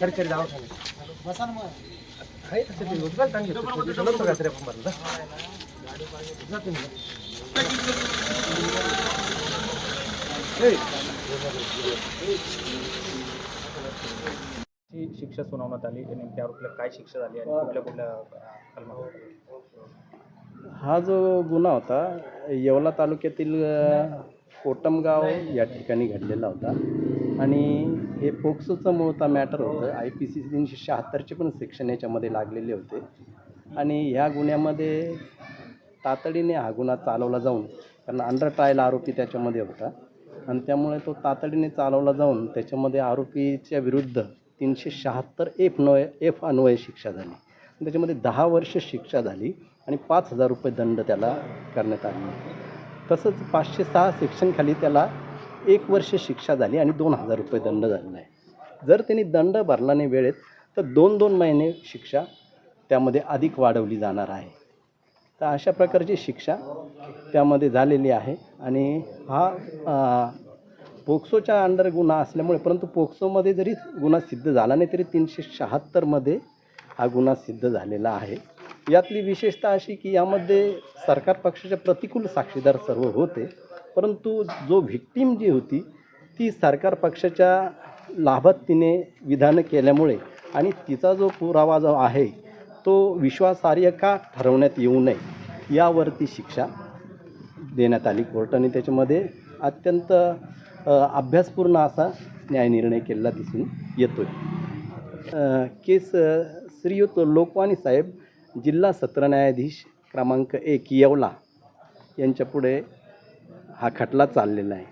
सरकारी दवाखाने आहे तसं ते रोजगार चांगले आहेत. ते सगळं शिक्षा सुनावण्यात आली आणि नेमक्या आरोपीला काय शिक्षा झाली आणि कुठल्या कुठल्या हा जो गुन्हा होता येवला तालुक्यातील कोटमगाव या ठिकाणी घडलेला होता. आणि हे फोक्सोचं मूळचा मॅटर होतं. आय पी सी तीनशे शहात्तरचे पण सेक्शन याच्यामध्ये लागलेले होते. आणि ह्या गुन्ह्यामध्ये तातडीने हा गुन्हा चालवला जाऊन कारण अंडर ट्रायल आरोपी त्याच्यामध्ये होता. आणि त्यामुळे तो तातडीने चालवला जाऊन त्याच्यामध्ये आरोपीच्या विरुद्ध तीनशे शहात्तर एफ नोय एफ अन्वय शिक्षा झाली. त्याच्यामध्ये दहा वर्ष शिक्षा झाली आणि पाच हजार रुपये दंड त्याला करण्यात आले. तसंच पाचशे सहा सेक्शनखाली त्याला एक वर्ष शिक्षा झाली आणि दोन हजार रुपये दंड झालेला आहे. जर त्यांनी दंड भरला नाही वेळेत तर दोन दोन महिने शिक्षा त्यामध्ये अधिक वाढवली जाणार आहे. तर अशा प्रकारची शिक्षा त्यामध्ये झालेली आहे आणि हा पोक्सोच्या अंडर गुन्हा असल्यामुळे परंतु पोक्सोमध्ये जरी गुन्हा सिद्ध झाला नाही तरी तीनशे शहात्तरमध्ये हा गुन्हा सिद्ध झालेला आहे. यातली विशेषता अशी की यामध्ये सरकार पक्षाच्या प्रतिकूल साक्षीदार सर्व होते परंतु जो व्हिक्टीम जी होती ती सरकार पक्षाच्या लाभात तिने विधानं केल्यामुळे आणि तिचा जो पुरावा जो आहे तो विश्वासार्ह का ठरवण्यात येऊ नये यावरती शिक्षा देण्यात आली. कोर्टाने त्याच्यामध्ये अत्यंत अभ्यासपूर्ण असा न्यायनिर्णय केलेला दिसून येतो आहे केस श्रीयुत लोकवाणी साहेब जिल्हा सत्र न्यायाधीश क्रमांक एक येवला यांच्यापुढे हा खटला चाललेला आहे.